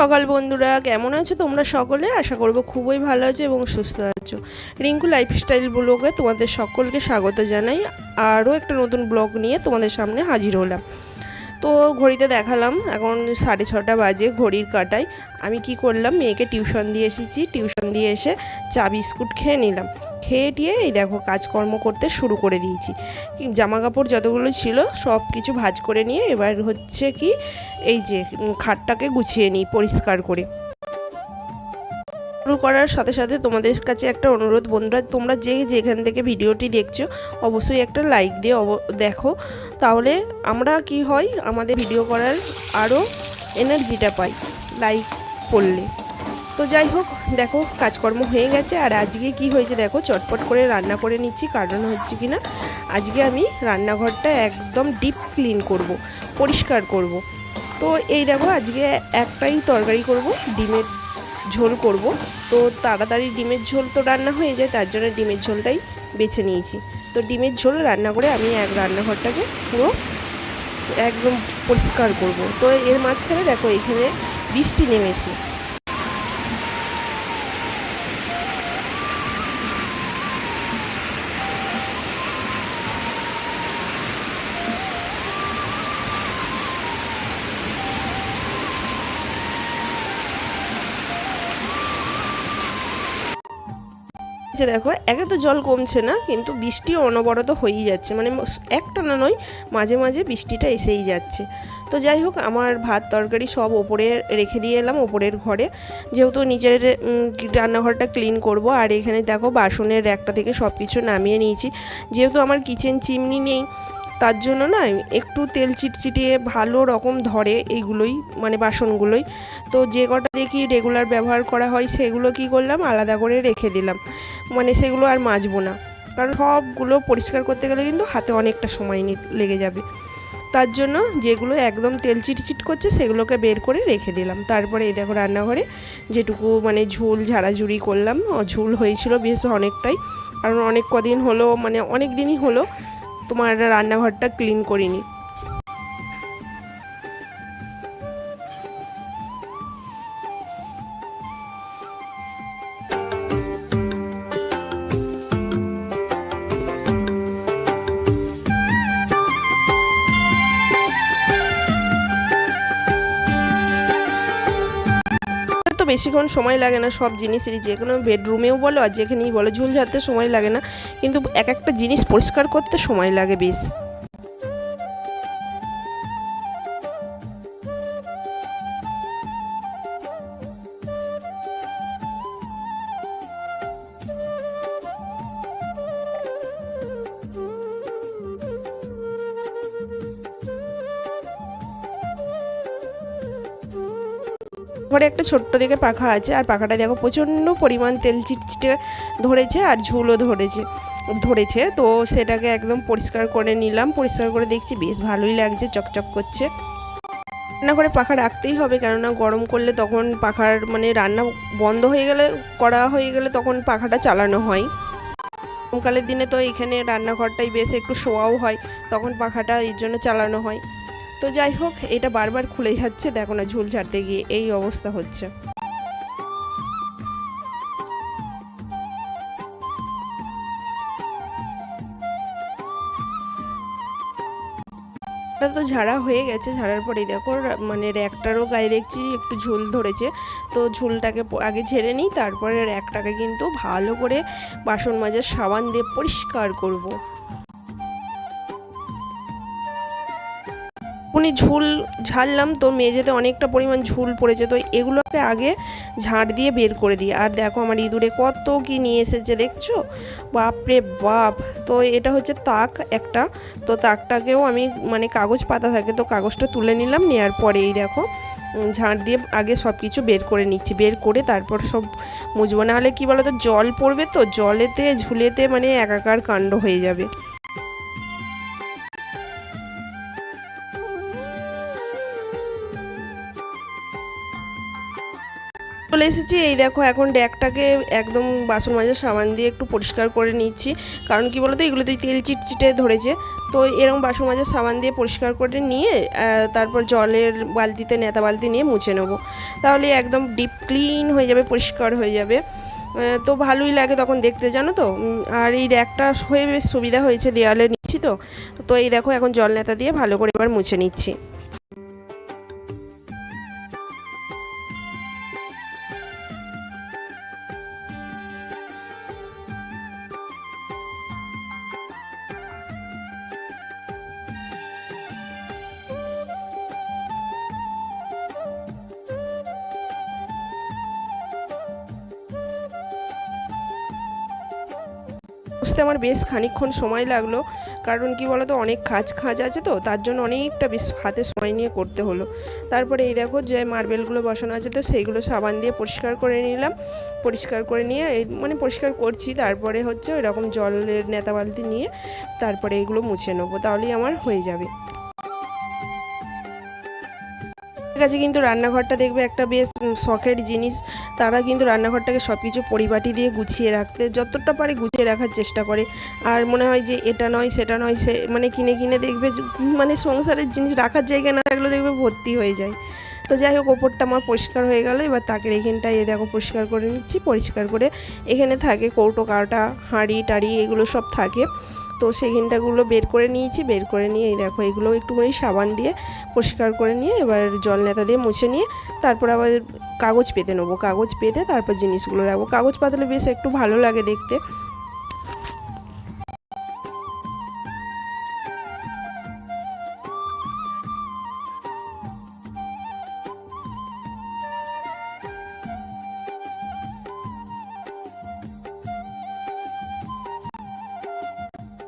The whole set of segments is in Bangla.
সকাল বন্ধুরা, কেমন আছো তোমরা সকলে? আশা করব খুবই ভালো আছো এবং সুস্থ আছো। রিঙ্কু লাইফস্টাইল ব্লগে তোমাদের সকলকে স্বাগত জানাই। আরও একটা নতুন ব্লগ নিয়ে তোমাদের সামনে হাজির হলাম। তো ঘড়িতে দেখালাম, এখন সাড়ে ছটা বাজে, ঘড়ির কাটায়। আমি কি করলাম, মেয়েকে টিউশন দিয়ে এসেছি, টিউশন দিয়ে এসে চা বিস্কুট খেয়ে নিলাম। খেয়ে টিয়ে এই দেখো কাজকর্ম করতে শুরু করে দিয়েছি। জামা কাপড় যতগুলো ছিল, সব কিছু ভাজ করে নিয়ে এবার হচ্ছে কি, এই যে খাটটাকে গুছিয়ে নিই পরিষ্কার করে। শুরু করার সাথে সাথে তোমাদের কাছে একটা অনুরোধ, বন্ধুরা, তোমরা যে যেখান থেকে ভিডিওটি দেখছ, অবশ্যই একটা লাইক দিয়ে দেখো। তাহলে আমরা কি হয়, আমাদের ভিডিও করার আরও এনার্জিটা পাই লাইক করলে। তো যাই হোক, দেখো, কাজকর্ম হয়ে গেছে। আর আজকে কি হয়েছে দেখো, চটপট করে রান্না করে নিচ্ছি, কারণ হচ্ছে কি না, আজকে আমি রান্নাঘরটা একদম ডিপ ক্লিন করব, পরিষ্কার করব। তো এই দেখো, আজকে একটাই তরকারি করব, ডিমের ঝোল করব। তো তাড়াতাড়ি ডিমের ঝোল তো রান্না হয়ে যায়, তার জন্য ডিমের ঝোলটাই বেছে নিয়েছি। তো ডিমের ঝোল রান্না করে আমি এক রান্নাঘরটাকে পুরো একদম পরিষ্কার করব। তো এর মাঝখানে দেখো এখানে বৃষ্টি নেমেছে। যে দেখো, একে তো জল কমছে না, কিন্তু বৃষ্টি অনবরত হয়েই যাচ্ছে। মানে একটা না নয়, মাঝে মাঝে বৃষ্টিটা এসেই যাচ্ছে। তো যাই হোক, আমার ভাত তরকারি সব ওপরে রেখে দিয়ে এলাম, ওপরের ঘরে। যেহেতু নিচের রান্নাঘরটা ক্লিন করব, আর এখানে দেখো বাসনের একটা থেকে সব কিছু নামিয়ে নিয়েছি। যেহেতু আমার কিচেন চিমনি নেই তার জন্য না একটু তেল চিটচিটিয়ে ভালো রকম ধরে এইগুলোই মানে বাসনগুলোই। তো যে কটা দেখি রেগুলার ব্যবহার করা হয় সেগুলো কি করলাম, আলাদা করে রেখে দিলাম। মানে সেগুলো আর মাজবো না। কারণ সবগুলো পরিষ্কার করতে গেলে কিন্তু হাতে অনেকটা সময় লেগে যাবে। তার জন্য যেগুলো একদম তেল চিটচিট করছে সেগুলোকে বের করে রেখে দিলাম। তারপরে এই দেখো রান্নাঘরে যেটুকু মানে ঝুল ঝাড়াঝুড়ি করলাম, ঝুল হয়েছিল বেশ অনেকটাই। কারণ অনেক কদিন হলো মানে অনেক দিনই হলো তোমার রান্নাঘরটা ক্লিন করিনি। বেশিক্ষণ সময় লাগে না সব জিনিসেরই, যে কোনো বেডরুমেও বলো আর যেখানেই বলো ঝুল ঝাড়তে সময় লাগে না। কিন্তু এক একটা জিনিস পরিষ্কার করতে সময় লাগে বেশ। ঘরে একটা ছোট্ট দেখে পাখা আছে, আর পাখাটা দেখো প্রচণ্ড পরিমাণ তেল চিটচিটে ধরেছে আর ঝুলও ধরেছে ধরেছে। তো সেটাকে একদম পরিষ্কার করে নিলাম, পরিষ্কার করে দেখছি বেশ ভালোই লাগছে, চকচক করছে। রান্না করে পাখা রাখতেই হবে, কেননা গরম করলে তখন পাখার মানে রান্না বন্ধ হয়ে গেলে, করা হয়ে গেলে তখন পাখাটা চালানো হয়। গরমকালের দিনে তো এখানে রান্নাঘরটাই বেশ একটু শোয়াও হয়, তখন পাখাটা এর জন্য চালানো হয়। তো যাই হোক, এটা বারবার খুলে যাচ্ছে। দেখো না, ঝুল ঝাড়তে গিয়ে এই অবস্থা হচ্ছে। এটা তো ঝাড়া হয়ে গেছে, ঝাড়ার পরে দেখো মানে র্যাকটারও গায়ে দেখছি একটু ঝুল ধরেছে। তো ঝুলটাকে আগে ঝেড়ে নিই, তারপরে র্যাকটাকে কিন্তু ভালো করে বাসন মাজার সাবান দিয়ে পরিষ্কার করব। উনি ঝুল ঝাড়লাম তো মেঝেতে অনেকটা পরিমাণ ঝুল পড়েছে, তো এগুলোকে আগে ঝাড় দিয়ে বের করে দিই। আর দেখো আমার ইঁদুরে কত কি নিয়ে এসেছে, দেখছ? বাপরে বাপ! তো এটা হচ্ছে তাক একটা, তো তাকটাকেও আমি মানে কাগজ পাতা থাকে, তো কাগজটা তুলে নিলাম নেওয়ার পরে এই দেখো ঝাড় দিয়ে আগে সব কিছু বের করে নিচ্ছি, বের করে তারপর সব মুছবো। নাহলে কী বলো তো জল পড়বে তো, জলেতে, ঝুলেতে মানে একাকার কাণ্ড হয়ে যাবে। চলে এসেছি। এই দেখো, এখন ড্যাকটাকে একদম বাসন মাজার সাবান দিয়ে একটু পরিষ্কার করে নিচ্ছি। কারণ কি বলতো এগুলোতে তেল চিটচিটে ধরেছে। তো এরকম বাসন মাজার সাবান দিয়ে পরিষ্কার করে নিয়ে তারপর জলের বালতিতে, নেতা বালতি নিয়ে মুছে নেব। তাহলে একদম ডিপ ক্লিন হয়ে যাবে, পরিষ্কার হয়ে যাবে। তো ভালোই লাগে তখন দেখতে, জানো তো? আর এই র্যাকটা হয়ে বেশ সুবিধা হয়েছে দেওয়ালে নিচ্ছি তো। তো এই দেখো, এখন জল নেতা দিয়ে ভালো করে এবার মুছে নিচ্ছি। বুঝতে আমার বেশ খানিকক্ষণ সময় লাগল। কারণ কি বলতো, অনেক খাঁজ খাঁজ আছে তো, তার জন্য অনেকটা বেশ হাতে সময় নিয়ে করতে হলো। তারপরে এই দেখো যে মার্বেলগুলো বসানো আছে তো, সেইগুলো সাবান দিয়ে পরিষ্কার করে নিলাম। পরিষ্কার করে নিয়ে এই মানে পরিষ্কার করছি, তারপরে হচ্ছে এরকম জলের নেতা বালতি নিয়ে তারপরে এগুলো মুছে নেব, তাহলেই আমার হয়ে যাবে। ঠিক আছে কিন্তু রান্নাঘরটা দেখবে একটা বেশ শখের জিনিস। তারা কিন্তু রান্নাঘরটাকে সব কিছু পরিপাটি দিয়ে গুছিয়ে রাখতে, যতটা পারে গুছিয়ে রাখার চেষ্টা করে। আর মনে হয় যে এটা নয়, সেটা নয়, সে মানে কিনে কিনে দেখবে মানে সংসারের জিনিস রাখার জায়গা না থাকলেও দেখবে ভর্তি হয়ে যায়। তো যাই হোক, ওপরটা আমার পরিষ্কার হয়ে গেল। এবার তাকের এখানটায় এ দেখো পরিষ্কার করে নিচ্ছি, পরিষ্কার করে এখানে থাকে কৌটো, কাটা, হাঁড়ি, টাড়ি, এগুলো সব থাকে। তো সেই সেখানটাগুলো বের করে নিয়েছি, বের করে নিয়ে এই দেখো এগুলো একটুখানি সাবান দিয়ে পরিষ্কার করে নিয়ে এবার জল নেতা দিয়ে মুছে নিয়ে তারপর আবার কাগজ পেতে নেব। কাগজ পেতে তারপর জিনিসগুলো রাখব। কাগজ পাতলে বেশ একটু ভালো লাগে দেখতে।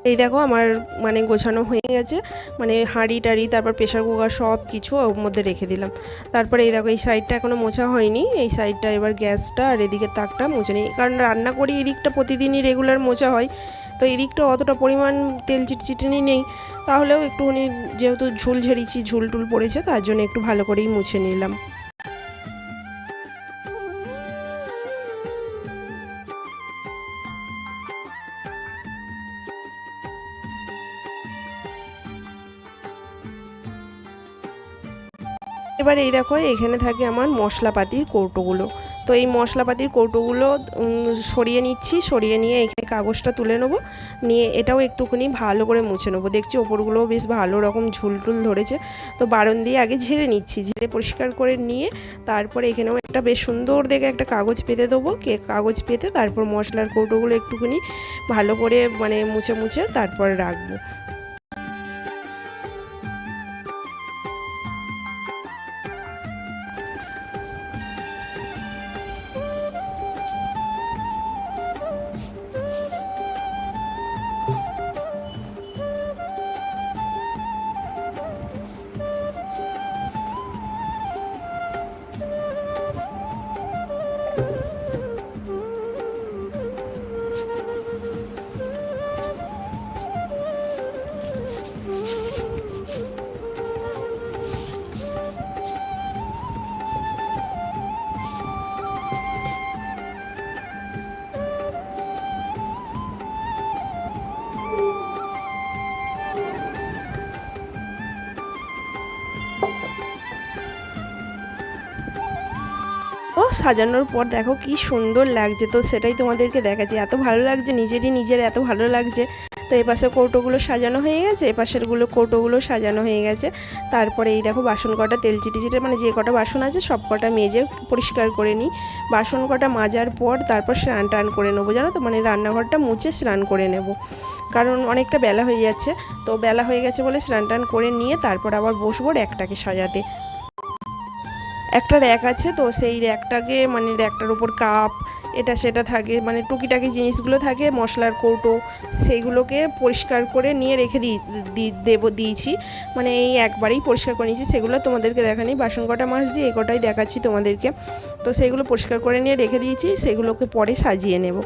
এই দেখো আমার মানে গোছানো হয়ে গেছে। মানে হাঁড়ি টাড়ি, তারপর প্রেশার কুকার সব কিছু ওর মধ্যে রেখে দিলাম। তারপরে এই দেখো এই সাইডটা এখনও মোছা হয়নি। এই সাইডটা এবার গ্যাসটা আর এদিকের তাকটা মুছে নিই। কারণ রান্না করি এদিকটা প্রতিদিনই রেগুলার মোছা হয়। তো এদিকটা অতটা পরিমাণ তেল চিটচিটানি নেই। তাহলেও একটুখানি যেহেতু ঝুল ঝেড়েছি, ঝুল টুল পড়েছে, তার জন্য একটু ভালো করেই মুছে নিলাম। এবার এই দেখো, এখানে থাকে আমার মশলাপাতির কৌটোগুলো। তো এই মশলাপাতির কৌটোগুলো সরিয়ে নিচ্ছি, সরিয়ে নিয়ে এখানে কাগজটা তুলে নেব। নিয়ে এটাও একটুখানি ভালো করে মুছে নেব। দেখছি ওপরগুলোও বেশ ভালো রকম ঝুলটুল ধরেছে। তো বারণ দিয়ে আগে ঝেড়ে নিচ্ছি, ঝেড়ে পরিষ্কার করে নিয়ে তারপরে এখানেও একটা বেশ সুন্দর দেখে একটা কাগজ পেতে দেবো। কে, কাগজ পেতে তারপর মশলার কৌটোগুলো একটুখানি ভালো করে মানে মুছে মুছে তারপর রাখব। ও সাজানোর পর দেখো কি সুন্দর লাগছে। তো সেটাই তোমাদেরকে দেখাচ্ছি। এত ভালো লাগছে, নিজেরই নিজের এত ভালো লাগছে। তো এই পাশে কৌটোগুলো সাজানো হয়ে গেছে এ পাশেরগুলো কৌটোগুলো সাজানো হয়ে গেছে। তারপরে এই দেখো বাসন কটা, তেল চিটে চিটে মানে যে কটা বাসন আছে সব কটা মেজে পরিষ্কার করে নিই। বাসন কটা মাজার পর তারপর স্নান টান করে নেব, জানো তো? মানে রান্নাঘরটা মুছে স্নান করে নেব। কারণ অনেকটা বেলা হয়ে যাচ্ছে, তো বেলা হয়ে গেছে বলে স্নান টান করে নিয়ে তারপর আবার বসবো একটাকে সাজাতে। একটা র্যাক আছে, তো সেই র্যাকটাকে মানে র্যাকটার উপর কাপ এটা সেটা থাকে মানে টুকিটাকি জিনিসগুলো থাকে, মশলার কৌটো, সেইগুলোকে পরিষ্কার করে নিয়ে রেখে দেবো, দিয়েছি। মানে এই একবারেই পরিষ্কার করে নিয়েছি, সেগুলো তোমাদেরকে দেখানি। বাসন কটা মাছ দিয়ে এই কটাই দেখাচ্ছি তোমাদেরকে। তো সেগুলো পরিষ্কার করে নিয়ে রেখে দিয়েছি, সেগুলোকে পরে সাজিয়ে নেব।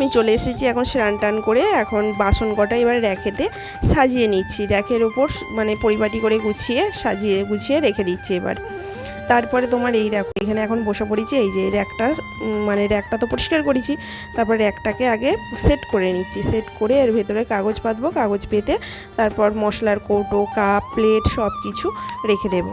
আমি চলে এসেছি এখন স্নান টান করে, এখন বাসন কটা এবার র্যাকেতে সাজিয়ে নিচ্ছি। র্যাকের ওপর মানে পরিপাটি করে গুছিয়ে, সাজিয়ে গুছিয়ে রেখে দিচ্ছি এবার। তারপরে তোমার এই র্যাক এখানে এখন বসে পড়েছি, এই যে র্যাকটা মানে র্যাকটা তো পরিষ্কার করেছি, তারপর র্যাকটাকে আগে সেট করে নিচ্ছি। সেট করে এর ভেতরে কাগজ পাতবো, কাগজ পেতে তারপর মশলার কৌটো, কাপ, প্লেট সব কিছু রেখে দেবো।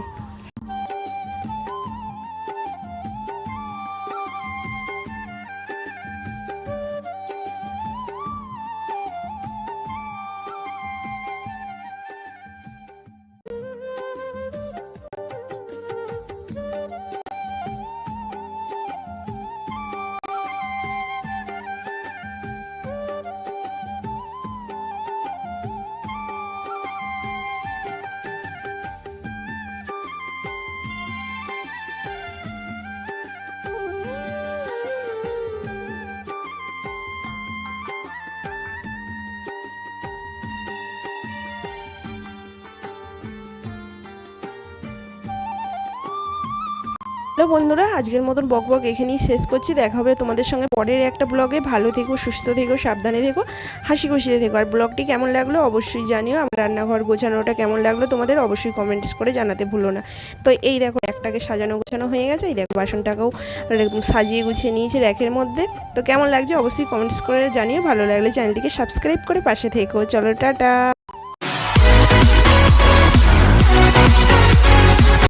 হ্যালো বন্ধুরা, আজকের মতন বক বক এখানেই শেষ করছি। দেখা হবে তোমাদের সঙ্গে পরের একটা ব্লগে। ভালো থেকো, সুস্থ থেকো, সাবধানে থেকো, হাসি খুশিতে থেকো। আর ব্লগটি কেমন লাগল অবশ্যই জানিও। আমার রান্নাঘর গোছানোটা কেমন লাগল তোমাদের অবশ্যই কমেন্টস করে জানাতে ভুলো না। তো এই দেখো, একটাকে সাজানো গোছানো হয়ে গেছে। এই দেখো, বাসনটাকেও সাজিয়ে গুছিয়ে নিয়েছি র্যাকের মধ্যে। তো কেমন লাগছে অবশ্যই কমেন্টস করে জানিও। ভালো লাগলে চ্যানেলটিকে সাবস্ক্রাইব করে পাশে থেকো। চলো, টাটা।